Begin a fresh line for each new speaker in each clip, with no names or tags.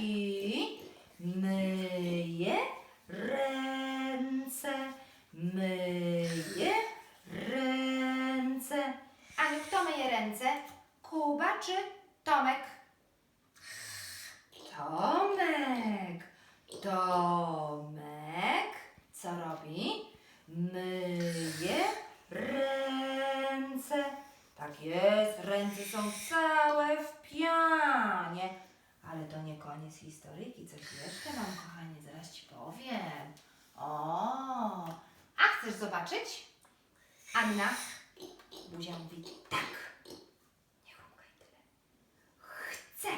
i myje ręce, myje ręce. Aniu, kto myje ręce? Kuba czy Tomek? Tomek. Tomek. Co robi? Myje ręce. Tak jest, ręce są całe w pianie. Ale to nie koniec historyjki. Coś jeszcze mam, kochanie, zaraz ci powiem. O, a chcesz zobaczyć? Anna. Buzia mówi tak. Nie chumkaj tyle. Chcę.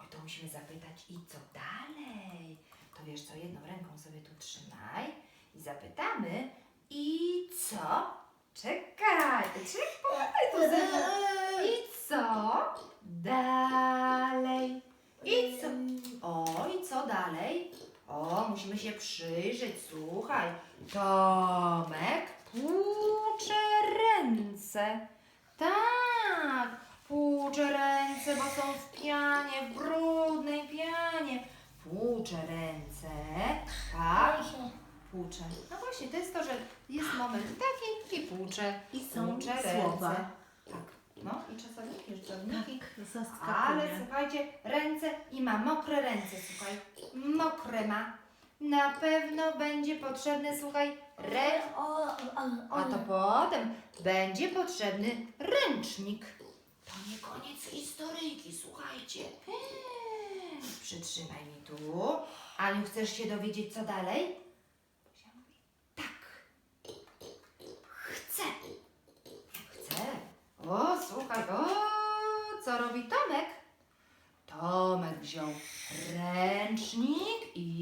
Oj, to musimy zapytać i co dalej? To wiesz co, jedną ręką sobie tu trzymaj i zapytamy i co? Czekaj, czekaj tu ze mną. I co dalej? O, i co dalej? O, musimy się przyjrzeć, słuchaj. Tomek płucze ręce. Tak, płucze ręce, bo są w pianie, w brudnej pianie. Płucze ręce, tak, płucze. No właśnie, to jest to, że jest moment taki i płucze.
I są
Płucze
słowa.
ręce. Tak, no i czasowniki, czasowniki.
Tak, zaskakuje.
Ale słuchajcie, ręce i ma mokre ręce, słuchaj. Mokre ma. Na pewno będzie potrzebny, słuchaj,
o,
A to potem będzie potrzebny ręcznik. To nie koniec historyjki, słuchajcie. Eee, Przytrzymaj mi tu. Aniu, chcesz się dowiedzieć, co dalej? Buzia mówi, tak. Chcę. Chcę. O, słuchaj, o, co robi Tomek? Tomek wziął ręcznik i wyciera